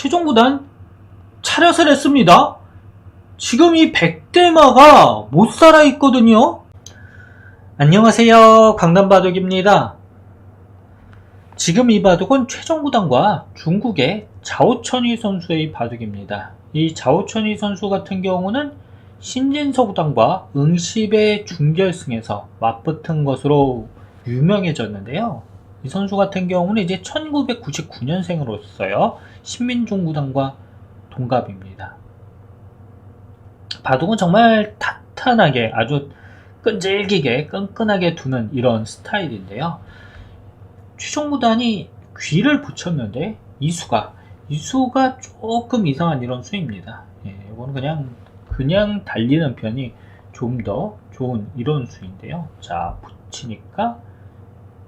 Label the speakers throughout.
Speaker 1: 최종 구단 차렷을 했습니다. 지금 이 백대마가 못 살아 있거든요. 안녕하세요. 강남바둑입니다. 지금 이 바둑은 최종 구단과 중국의 자오천이 선수의 바둑입니다. 이 자오천이 선수 같은 경우는 신진서 구단과 응시배 준결승에서 맞붙은 것으로 유명해졌는데요. 이 선수 같은 경우는 이제 1999년생으로서요. 신민중구단과 동갑입니다. 바둑은 정말 탄탄하게 아주 끈질기게 끈끈하게 두는 이런 스타일인데요. 최종구단이 귀를 붙였는데 이수가 이수가 조금 이상한 이런 수입니다. 예, 이거는 그냥 그냥 달리는 편이 좀 더 좋은 이런 수인데요. 자 붙이니까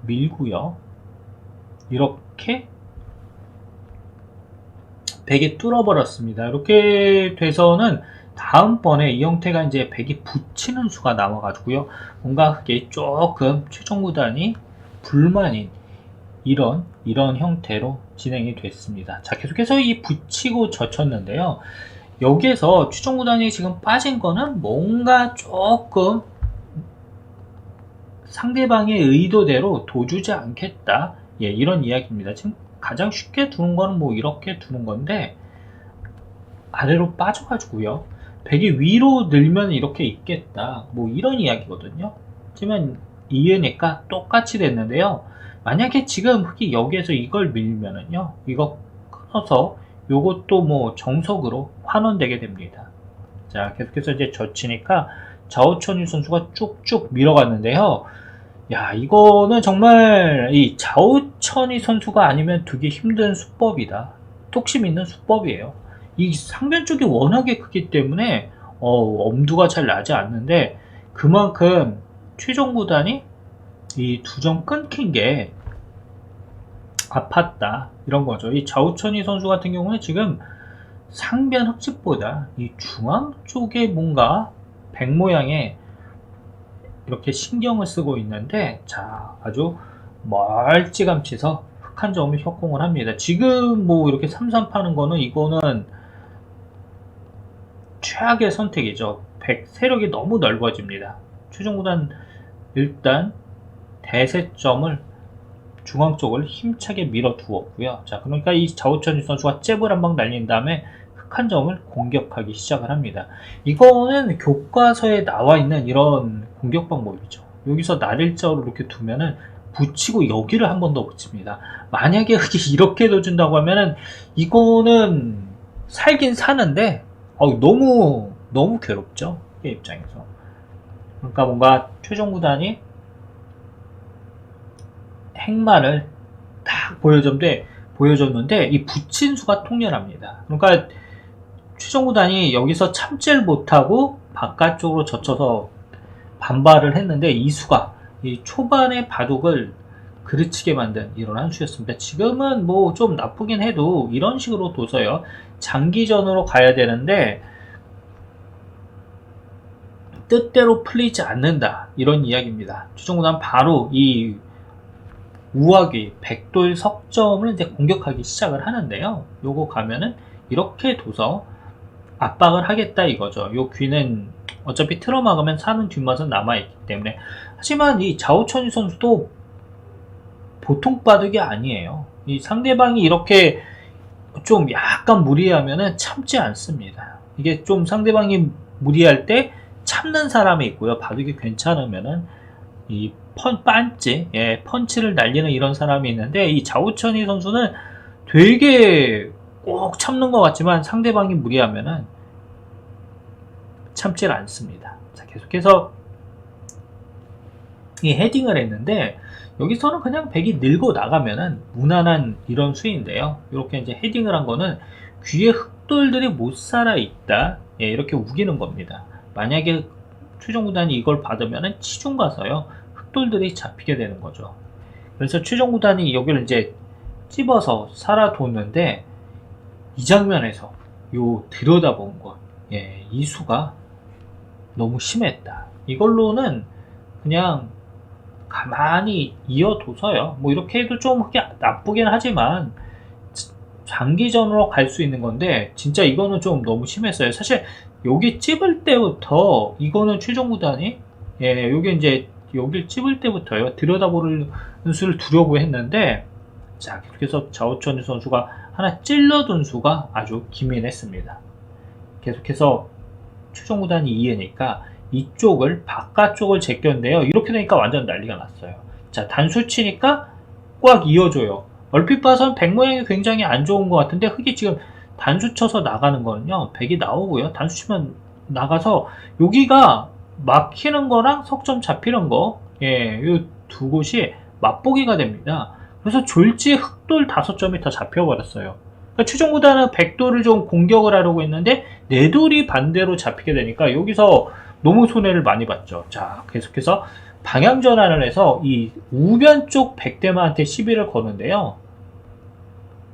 Speaker 1: 밀고요. 이렇게 백이 뚫어버렸습니다. 이렇게 돼서는 다음번에 이 형태가 이제 백이 붙이는 수가 나와가지고요. 뭔가 그게 조금 최종 구단이 불만인 이런 이런 형태로 진행이 됐습니다. 자 계속해서 이 붙이고 젖혔는데요. 여기에서 최종 구단이 지금 빠진 거는 뭔가 조금 상대방의 의도대로 도주지 않겠다. 예, 이런 이야기입니다. 지금 가장 쉽게 두는 거는 뭐 이렇게 두는 건데 아래로 빠져가지고요. 백이 위로 늘면 이렇게 있겠다. 뭐 이런 이야기거든요. 하지만 이해니까 똑같이 됐는데요. 만약에 지금 흑이 여기에서 이걸 밀면은요. 이거 끊어서 요것도 뭐 정석으로 환원되게 됩니다. 자, 계속해서 이제 젖히니까 자오천유 선수가 쭉쭉 밀어갔는데요. 야, 이거는 정말 이 자오천이 선수가 아니면 두기 힘든 수법이다. 뚝심 있는 수법이에요. 이 상변 쪽이 워낙에 크기 때문에 어, 엄두가 잘 나지 않는데 그만큼 최종 구단이 이 두 점 끊긴 게 아팠다 이런 거죠. 이 자우천이 선수 같은 경우는 지금 상변 흑집보다 이 중앙 쪽에 뭔가 백 모양의 이렇게 신경을 쓰고 있는데 자 아주 멀찌감치서 흑한 점을 협공을 합니다. 지금 뭐 이렇게 삼삼 파는 거는 이거는 최악의 선택이죠. 백 세력이 너무 넓어집니다. 최종구단 일단 대세점을 중앙 쪽을 힘차게 밀어 두었고요. 자, 그러니까 이 자우천이 선수가 잽을 한 방 날린 다음에 흑한 점을 공격하기 시작을 합니다. 이거는 교과서에 나와 있는 이런 공격 방법이죠. 여기서 날일자로 이렇게 두면은 붙이고 여기를 한 번 더 붙입니다. 만약에 이렇게 넣어준다고 하면은 이거는 살긴 사는데 어, 너무 너무 괴롭죠. 이 입장에서. 그러니까 뭔가 최종 구단이 행마를 딱 보여줬는데 보여줬는데 이 붙인 수가 통렬합니다. 그러니까 최종 구단이 여기서 참지를 못하고 바깥쪽으로 젖혀서 반발을 했는데 이 수가 이 초반의 바둑을 그르치게 만든 이런 한 수였습니다. 지금은 뭐 좀 나쁘긴 해도 이런 식으로 둬서요. 장기전으로 가야 되는데 뜻대로 풀리지 않는다. 이런 이야기입니다. 최종구단 바로 이 우아귀 백돌 석점을 이제 공격하기 시작을 하는데요. 요거 가면은 이렇게 둬서 압박을 하겠다 이거죠. 요 귀는 어차피 틀어막으면 사는 뒷맛은 남아있기 때문에 하지만 이 자오천이 선수도 보통 바둑이 아니에요. 이 상대방이 이렇게 좀 약간 무리하면은 참지 않습니다. 이게 좀 상대방이 무리할 때 참는 사람이 있고요. 바둑이 괜찮으면은 이 펀, 빤치, 예, 펀치를 날리는 이런 사람이 있는데 이 자우천이 선수는 되게 꼭 참는 것 같지만 상대방이 무리하면은 참질 않습니다. 자, 계속해서 이 헤딩을 했는데 여기서는 그냥 백이 늘고 나가면은 무난한 이런 수인데요. 이렇게 이제 헤딩을 한 거는 귀에 흑돌들이 못 살아 있다. 예, 이렇게 우기는 겁니다. 만약에 최종 구단이 이걸 받으면은 치중 가서요. 흑돌들이 잡히게 되는 거죠. 그래서 최종 구단이 여기를 이제 찝어서 살아 뒀는데 이 장면에서 요 들여다본 것, 예, 이 수가 너무 심했다. 이걸로는 그냥 가만히 이어둬서요. 뭐 이렇게 해도 좀 나쁘긴 하지만 장기전으로 갈 수 있는 건데 진짜 이거는 좀 너무 심했어요. 사실 여기 찝을 때부터 이거는 최종 구단이 예 여기 이제 여길 찝을 때부터요 들여다보는 수를 두려고 했는데 자 계속해서 자오천유 선수가 하나 찔러둔 수가 아주 기민했습니다. 계속해서 최종 구단이 이해니까 이쪽을 바깥쪽을 제꼈는데요. 이렇게 되니까 완전 난리가 났어요. 자 단수 치니까 꽉 이어줘요. 얼핏 봐선 백 모양이 굉장히 안 좋은 것 같은데 흙이 지금 단수 쳐서 나가는 거는요. 백이 나오고요. 단수 치면 나가서 여기가 막히는 거랑 석점 잡히는 거, 예, 이 두 곳이 맛보기가 됩니다. 그래서 졸지 흑돌 다섯 점이 다 잡혀버렸어요. 그러니까 최종 구단은 백돌을 좀 공격을 하려고 했는데 네 돌이 반대로 잡히게 되니까 여기서 너무 손해를 많이 봤죠. 자, 계속해서 방향 전환을 해서 이 우변 쪽 백대마한테 시비를 거는데요.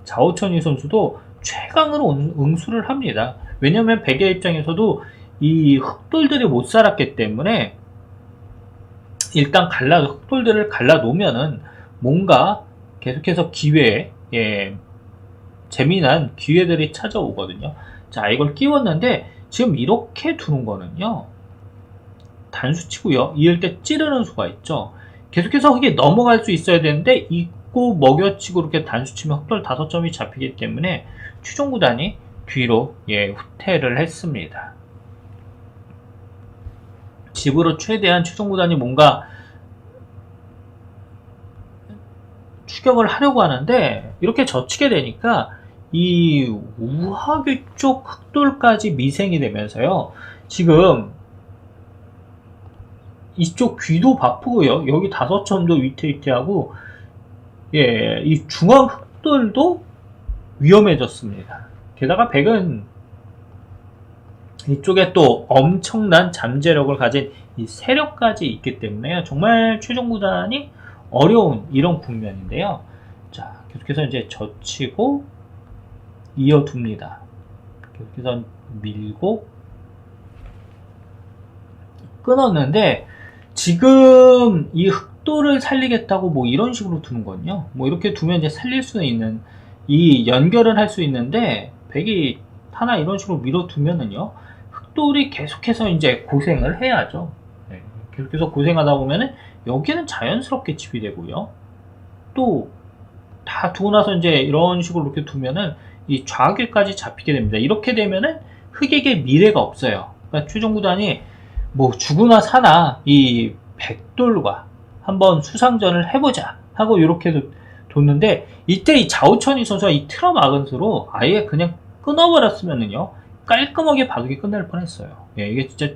Speaker 1: 자오천이 선수도 최강으로 응- 응수를 합니다. 왜냐면 백의 입장에서도 이 흑돌들이 못 살았기 때문에 일단 갈라 흑돌들을 갈라 놓으면은 뭔가 계속해서 기회, 예, 재미난 기회들이 찾아오거든요. 자, 이걸 끼웠는데 지금 이렇게 두는 거는요. 단수치고요. 이을 때 찌르는 수가 있죠. 계속해서 흑이 넘어갈 수 있어야 되는데 있고 먹여치고 이렇게 단수치면 흑돌 다섯 점이 잡히기 때문에 최종 구단이 뒤로 예, 후퇴를 했습니다. 집으로 최대한 최종 구단이 뭔가 추격을 하려고 하는데 이렇게 젖히게 되니까 이 우하귀 쪽 흑돌까지 미생이 되면서요. 지금 이쪽 귀도 바쁘고 요. 여기 다섯 점도 위태위태하고 예, 이 중앙 흑돌도 위험해졌습니다. 게다가 백은 이쪽에 또 엄청난 잠재력을 가진 이 세력까지 있기 때문에 정말 최종 구단이 어려운 이런 국면인데요. 자, 계속해서 이제 젖히고 이어둡니다. 계속해서 밀고 끊었는데 지금 이 흑도를 살리겠다고 뭐 이런 식으로 두는 거는요. 뭐 이렇게 두면 이제 살릴 수는 있는 이 연결을 할 수 있는데 백이 하나 이런 식으로 밀어두면은요. 흑돌이 계속해서 이제 고생을 해야죠. 네, 계속해서 고생하다 보면은 여기는 자연스럽게 집이 되고요. 또 다 두고 나서 이제 이런 식으로 이렇게 두면은 이 좌길까지 잡히게 됩니다. 이렇게 되면은 흑에게 미래가 없어요. 그러니까 최종 구단이 뭐 죽으나 사나 이 백돌과 한번 수상전을 해보자 하고 이렇게 뒀는데 이때 이 자오천이 선수가 이 막은 수로 아예 그냥 끊어버렸으면은요 깔끔하게 바둑이 끝날 뻔했어요. 예, 이게 진짜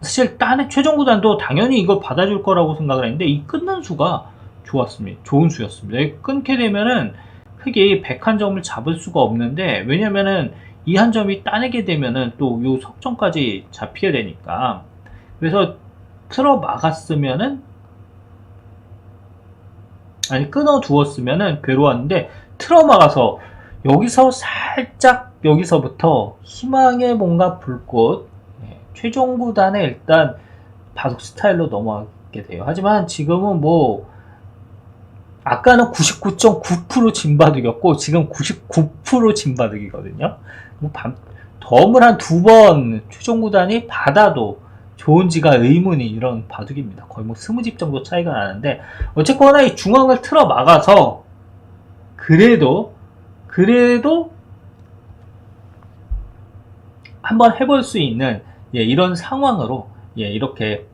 Speaker 1: 사실 딴의 최종 구단도 당연히 이걸 받아줄 거라고 생각을 했는데 이 끊는 수가 좋았습니다. 좋은 수였습니다. 이 끊게 되면은 흑이 101점을 잡을 수가 없는데 왜냐면은 이 한 점이 따내게 되면은 또 요 석점까지 잡혀야 되니까 그래서 틀어 막았으면은 아니 끊어 두었으면은 괴로웠는데 틀어 막아서 여기서 살짝 여기서부터 희망의 뭔가 불꽃 예, 최종 구단에 일단 바둑 스타일로 넘어가게 돼요. 하지만 지금은 뭐 아까는 99.9% 진바둑이었고 지금 99% 진바둑이거든요. 뭐 밤, 덤을 한 두 번 최종 구단이 받아도 좋은지가 의문이 이런 바둑입니다. 거의 뭐 스무 집 정도 차이가 나는데 어쨌거나 이 중앙을 틀어 막아서 그래도 그래도 한번 해볼 수 있는 예, 이런 상황으로 예, 이렇게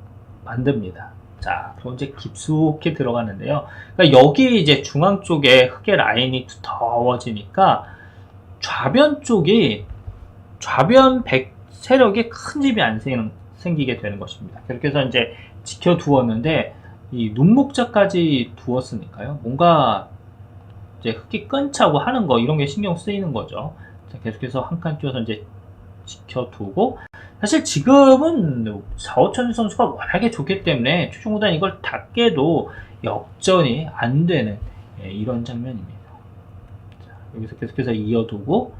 Speaker 1: 만듭니다. 자, 이제 깊숙이 들어가는데요. 그러니까 여기 이제 중앙 쪽에 흑의 라인이 두터워지니까 좌변 쪽이 좌변 백 세력이 큰 집이 안 생, 생기게 되는 것입니다. 그렇게 해서 이제 지켜두었는데 이 눈목자까지 두었으니까요. 뭔가 이제 흑이 끈차고 하는 거 이런 게 신경 쓰이는 거죠. 자, 계속해서 한 칸 띄워서 이제 지켜두고 사실 지금은 4, 5천 선수가 워낙에 좋기 때문에 최종구단 이걸 다 깨도 역전이 안 되는 예, 이런 장면입니다. 자, 여기서 계속해서 이어두고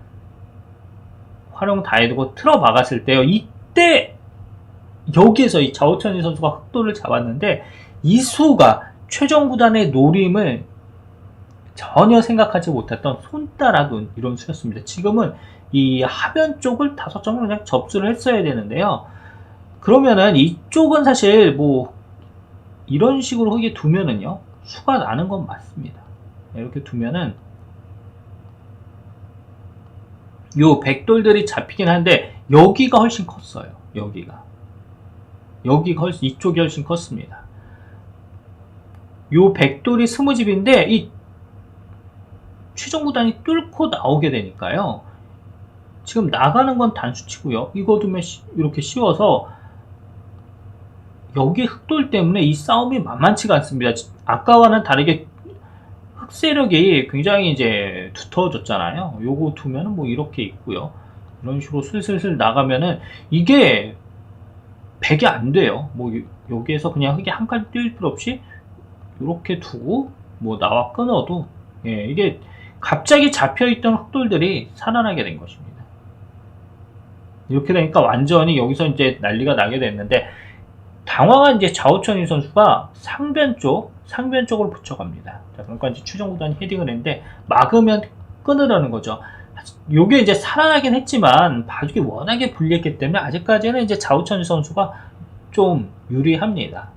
Speaker 1: 활용 다 해두고 틀어 막았을 때요. 이때 여기에서 이 자오천이 선수가 흑도를 잡았는데 이수가 최종 구단의 노림을 전혀 생각하지 못했던 손따라둔 이런 수였습니다. 지금은 이 하변 쪽을 다섯 점을 그냥 접수를 했어야 되는데요. 그러면은 이쪽은 사실 뭐 이런 식으로 흙에 두면은요 수가 나는 건 맞습니다. 이렇게 두면은 요 백돌들이 잡히긴 한데 여기가 훨씬 컸어요. 여기가 여기가 훨씬 이쪽이 훨씬 컸습니다. 요 백돌이 스무 집인데 이 최종 구단이 뚫고 나오게 되니까요. 지금 나가는 건 단수치고요. 이거 두면 시- 이렇게 씌워서 여기 흑돌 때문에 이 싸움이 만만치가 않습니다. 아까와는 다르게 흑세력이 굉장히 이제 두터워졌잖아요. 요거 두면은 뭐 이렇게 있고요. 이런 식으로 슬슬슬 나가면은 이게 100이 안 돼요. 뭐 요- 여기에서 그냥 흙이 한 칸 뛸 필요 없이 이렇게 두고 뭐 나와 끊어도 예, 이게 갑자기 잡혀있던 흑돌들이 살아나게 된 것입니다. 이렇게 되니까 완전히 여기서 이제 난리가 나게 됐는데 당황한 이제 좌우천이 선수가 상변 쪽, 상변 쪽으로 붙여갑니다. 자, 그러니까 이제 추정구단이 헤딩을 했는데 막으면 끊으려는 거죠. 요게 이제 살아나긴 했지만 바둑이 워낙에 불리했기 때문에 아직까지는 이제 좌우천이 선수가 좀 유리합니다.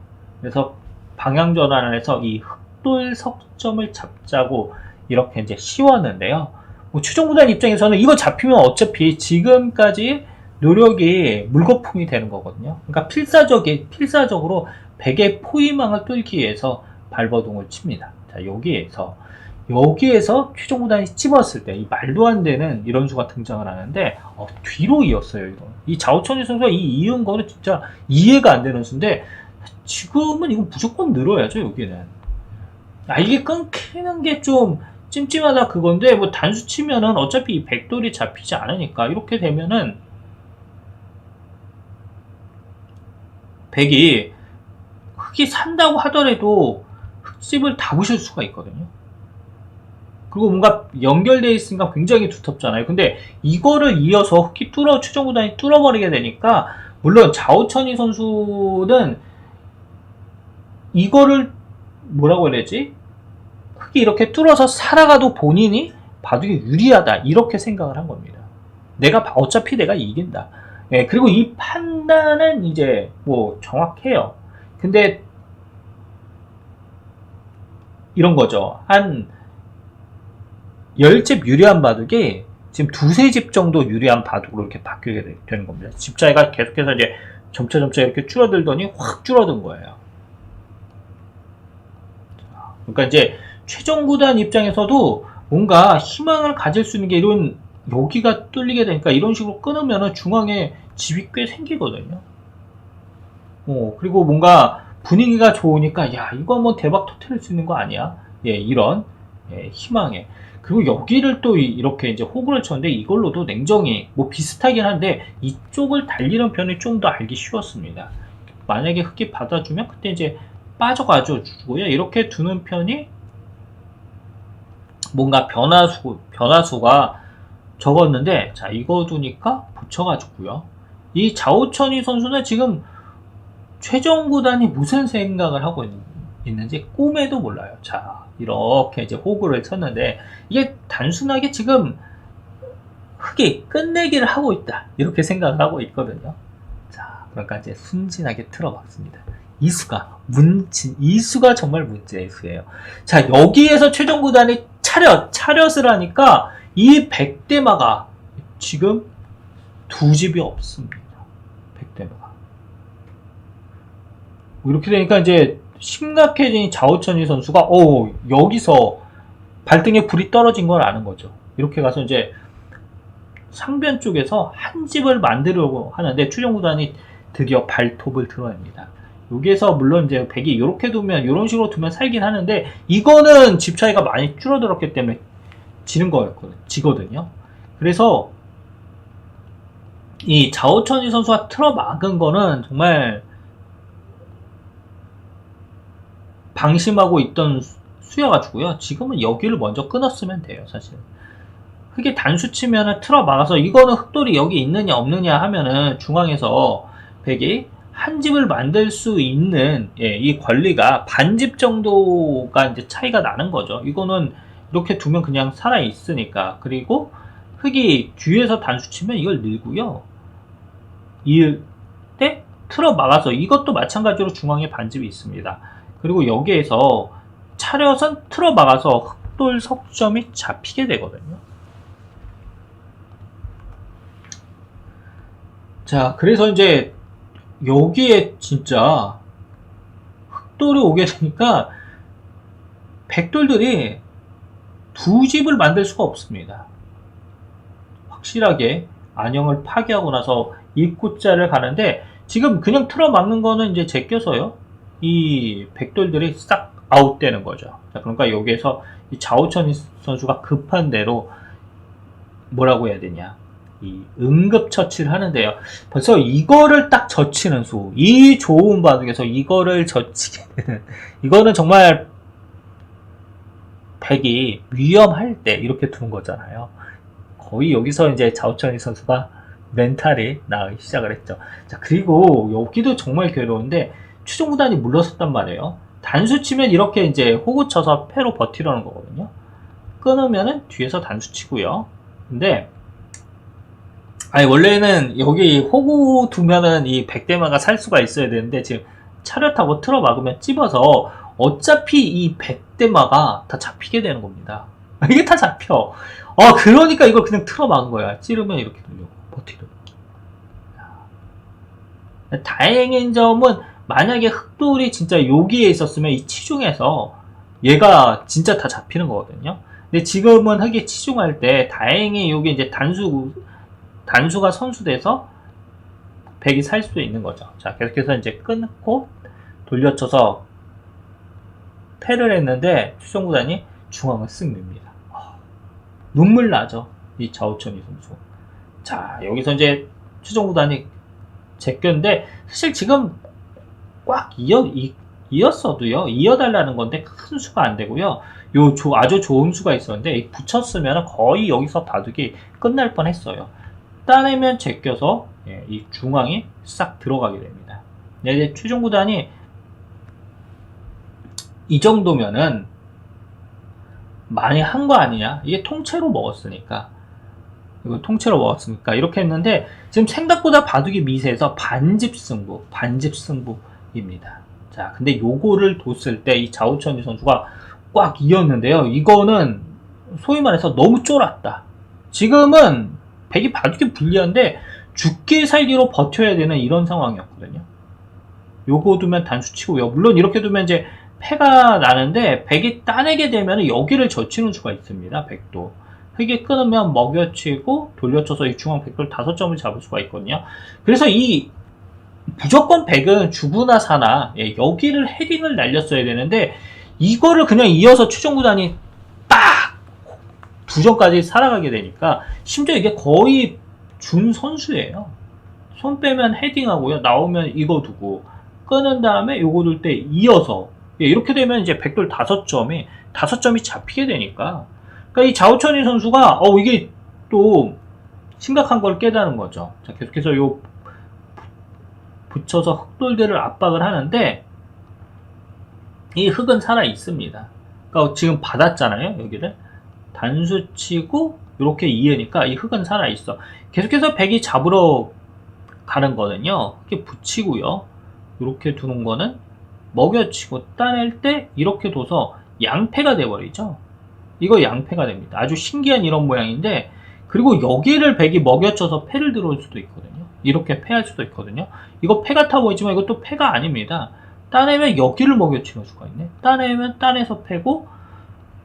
Speaker 1: 그래서 방향 전환을 해서 이 흑돌 석점을 잡자고 이렇게 이제 씌웠는데요. 뭐 추정구단 입장에서는 이거 잡히면 어차피 지금까지 노력이 물거품이 되는 거거든요. 그러니까 필사적이, 필사적으로 백의 포위망을 뚫기 위해서 발버둥을 칩니다. 자, 여기에서, 여기에서 최종 구단이 찝었을 때, 이 말도 안 되는 이런 수가 등장을 하는데, 어, 뒤로 이었어요, 이거. 이 자오천이 선수가 이 이은 거는 진짜 이해가 안 되는 수인데, 지금은 이거 무조건 늘어야죠, 여기는. 아, 이게 끊기는 게 좀 찜찜하다 그건데, 뭐 단수 치면은 어차피 이 백돌이 잡히지 않으니까, 이렇게 되면은, 백이 흙이 산다고 하더라도 흙집을 다 부실 수가 있거든요. 그리고 뭔가 연결되어 있으니까 굉장히 두텁잖아요. 근데 이거를 이어서 흙이 뚫어 추정구단이 뚫어버리게 되니까 물론 자오천이 선수는 이거를 뭐라고 해야 되지? 흙이 이렇게 뚫어서 살아가도 본인이 바둑이 유리하다 이렇게 생각을 한 겁니다. 내가 봐- 어차피 내가 이긴다. 예, 그리고 이 판단은 이제 뭐 정확해요. 근데 이런 거죠. 한 10집 유리한 바둑이 지금 두세 집 정도 유리한 바둑으로 이렇게 바뀌게 되- 되는 겁니다. 집 차이가 계속해서 이제 점차 점차 이렇게 줄어들더니 확 줄어든 거예요. 그러니까 이제 최종 구단 입장에서도 뭔가 희망을 가질 수 있는 게 이런 여기가 뚫리게 되니까 이런 식으로 끊으면은 중앙에 집이 꽤 생기거든요. 어, 그리고 뭔가 분위기가 좋으니까 야 이거 뭐 대박 터트릴 수 있는 거 아니야? 예, 이런 예, 희망에 그리고 여기를 또 이- 이렇게 이제 호구를 쳤는데 이걸로도 냉정히 뭐 비슷하긴 한데 이쪽을 달리는 편이 좀 더 알기 쉬웠습니다. 만약에 흑기 받아주면 그때 이제 빠져가지고 주고요. 이렇게 두는 편이 뭔가 변화수 변화수가 적었는데 자 이거 두니까 붙여가지고요. 이 자오천이 선수는 지금 최종 구단이 무슨 생각을 하고 있, 있는지 꿈에도 몰라요. 자 이렇게 이제 호구를 쳤는데 이게 단순하게 지금 흑이 끝내기를 하고 있다 이렇게 생각을 하고 있거든요. 자 그러니까 이제 순진하게 틀어봤습니다. 이수가 문진 이수가 정말 문제의 수예요. 자 여기에서 최종 구단이 차렷 차렷을 하니까 이 백대마가 지금 두 집이 없습니다. 백대마가 이렇게 되니까 이제 심각해진 자오천이 선수가 어 여기서 발등에 불이 떨어진 걸 아는 거죠. 이렇게 가서 이제 상변 쪽에서 한 집을 만들려고 하는데 추정구단이 드디어 발톱을 드러냅니다. 여기에서 물론 이제 백이 이렇게 두면 이런 식으로 두면 살긴 하는데 이거는 집 차이가 많이 줄어들었기 때문에 지는 거였거든 지거든요. 그래서 이 자오천이 선수가 틀어 막은 거는 정말 방심하고 있던 수- 수여가지고요. 지금은 여기를 먼저 끊었으면 돼요, 사실. 흙에 단수 치면은 틀어 막아서 이거는 흑돌이 여기 있느냐 없느냐 하면은 중앙에서 백이 한 집을 만들 수 있는 예, 이 권리가 반집 정도가 이제 차이가 나는 거죠. 이거는 이렇게 두면 그냥 살아 있으니까 그리고 흑이 뒤에서 단수 치면 이걸 밀고요. 이때 틀어 막아서 이것도 마찬가지로 중앙에 반집이 있습니다. 그리고 여기에서 차렷은 틀어 막아서 흑돌 석점이 잡히게 되거든요. 자, 그래서 이제 여기에 진짜 흑돌이 오게 되니까 백돌들이 두 집을 만들 수가 없습니다. 확실하게 안영을 파괴하고 나서 입구자를 가는데 지금 그냥 틀어막는 거는 이제 제껴서요. 이 백돌들이 싹 아웃되는 거죠. 자, 그러니까 여기에서 이 자오천 선수가 급한 대로 뭐라고 해야 되냐. 이 응급 처치를 하는데요. 벌써 이거를 딱 젖히는 수. 이 좋은 바둑에서 이거를 젖히게 되는. 이거는 정말 백이 위험할 때 이렇게 두는 거잖아요. 거의 여기서 이제 자오천이 선수가 멘탈이 나기 시작을 했죠. 자, 그리고 여기도 정말 괴로운데 최종 구단이 물러섰단 말이에요. 단수 치면 이렇게 이제 호구 쳐서 패로 버티려는 거거든요. 끊으면은 뒤에서 단수 치고요. 근데 아니 원래는 여기 호구 두면은 이 백대마가 살 수가 있어야 되는데 지금 차렷하고 틀어 막으면 찝어서 어차피 이 백대마가 다 잡히게 되는 겁니다. 이게 다 잡혀. 아 그러니까 이걸 그냥 틀어 막은 거야. 찌르면 이렇게 돌려 버티려. 다행인 점은 만약에 흑돌이 진짜 여기에 있었으면 이 치중에서 얘가 진짜 다 잡히는 거거든요. 근데 지금은 흑이 치중할 때 다행히 여기 이제 단수 단수가 선수돼서 백이 살수 있는 거죠. 자 계속해서 이제 끊고 돌려쳐서 패를 했는데 추종 구단이 중앙을 쓱 밉니다. 아, 눈물 나죠. 이 자오천이 선수. 자 여기서 이제 추종 구단이 제꼈는데 사실 지금 꽉 이어 이, 이었어도요 이어달라는 건데 큰 수가 안 되고요 요 조, 아주 좋은 수가 있었는데 붙였으면 거의 여기서 바둑이 끝날 뻔했어요 따내면 제껴서 예, 이 중앙이 싹 들어가게 됩니다 네, 이제 최종 구단이 이 정도면은 많이 한 거 아니냐 이게 통째로 먹었으니까 이거 통째로 먹었으니까 이렇게 했는데 지금 생각보다 바둑이 미세해서 반집 승부, 반집 승부입니다. 자, 근데 요거를 뒀을 때 이 자우천이 선수가 꽉 이었는데요. 이거는 소위 말해서 너무 쫄았다. 지금은 백이 바둑이 불리한데 죽기 살기로 버텨야 되는 이런 상황이었거든요. 요거 두면 단수 치고요. 물론 이렇게 두면 이제 패가 나는데 백이 따내게 되면 여기를 젖히는 수가 있습니다. 백도. 흑이 끊으면 먹여치고 돌려쳐서 이 중앙 백돌 다섯 점을 잡을 수가 있거든요. 그래서 이 무조건 백은 주부나 사나 예, 여기를 헤딩을 날렸어야 되는데 이거를 그냥 이어서 최종 구단이 딱 두 점까지 살아가게 되니까 심지어 이게 거의 준 선수예요. 손 빼면 헤딩하고요. 나오면 이거 두고 끊은 다음에 요거 둘 때 이어서 예, 이렇게 되면 이제 백돌 다섯 점이 다섯 점이 잡히게 되니까 그러니까 이 자오천이 선수가 어 이게 또 심각한 걸 깨달은 거죠. 자, 계속해서 요 붙여서 흑돌들을 압박을 하는데 이 흑은 살아 있습니다. 그러니까 지금 받았잖아요, 여기를 단수 치고 이렇게 이해니까 이 흑은 살아 있어. 계속해서 백이 잡으러 가는 거는요. 이렇게 붙이고요. 이렇게 두는 거는 먹여치고 따낼 때 이렇게 둬서 양패가 돼버리죠. 이거 양패가 됩니다. 아주 신기한 이런 모양인데 그리고 여기를 백이 먹여쳐서 패를 들어올 수도 있거든요. 이렇게 패할 수도 있거든요. 이거 패 같아 보이지만 이것도 패가 아닙니다. 따내면 여기를 먹여치는 수가 있네. 따내면 따내서 패고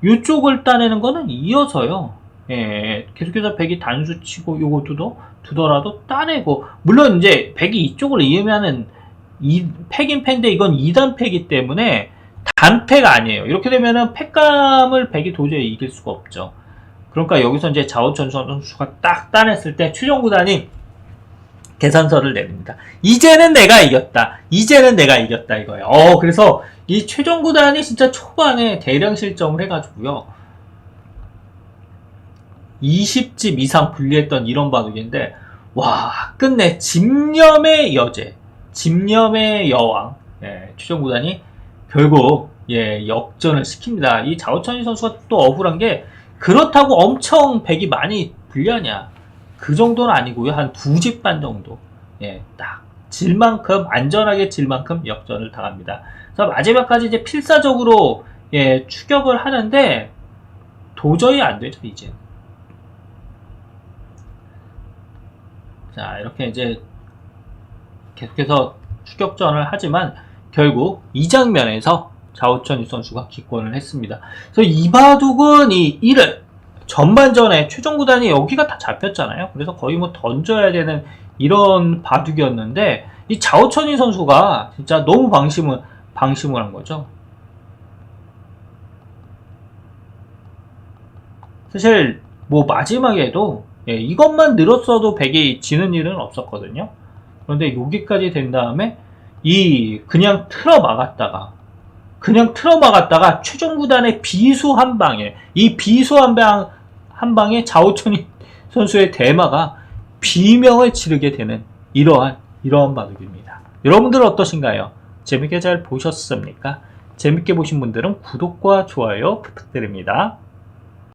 Speaker 1: 이쪽을 따내는 거는 이어서요. 예, 계속해서 백이 단수 치고 요거 두도 두더라도 따내고 물론 이제 백이 이쪽을 이으면은 이 패긴 패인데 이건 2단 패기 때문에 단패가 아니에요. 이렇게 되면은 패감을 백이 도저히 이길 수가 없죠. 그러니까 여기서 이제 자오천 선수가 딱 따냈을 때 최종 구단이 계산서를 내립니다. 이제는 내가 이겼다. 이제는 내가 이겼다 이거예요. 어, 그래서 이 최종 구단이 진짜 초반에 대량 실점을 해가지고요. 20집 이상 분리했던 이런 바둑인데, 와, 끝내 집념의 여제, 집념의 여왕, 예, 최종 구단이 결국 예, 역전을 시킵니다. 이 자오천이 선수가 또 억울한 게 그렇다고 엄청 백이 많이 불려냐. 그 정도는 아니고요. 한 두 집 반 정도. 예, 딱. 질 만큼, 안전하게 질 만큼 역전을 당합니다. 그래서 마지막까지 이제 필사적으로, 예, 추격을 하는데, 도저히 안 되죠, 이제. 자, 이렇게 이제 계속해서 추격전을 하지만 결국 이 장면에서 자오천이 선수가 기권을 했습니다. 그래서 이바둑은 이 1을 전반전에 최종 구단이 여기가 다 잡혔잖아요. 그래서 거의 뭐 던져야 되는 이런 바둑이었는데 이 자오천이 선수가 진짜 너무 방심을 방심을 한 거죠. 사실 뭐 마지막에도 예, 이것만 늘었어도 백이 지는 일은 없었거든요. 그런데 여기까지 된 다음에 이 그냥 틀어 막았다가 그냥 틀어 막았다가 최종 구단의 비수 한 방에 이 비수 한 방 한 방에 자오천이 선수의 대마가 비명을 지르게 되는 이러한 이러한 바둑입니다. 여러분들 어떠신가요? 재밌게 잘 보셨습니까? 재밌게 보신 분들은 구독과 좋아요 부탁드립니다.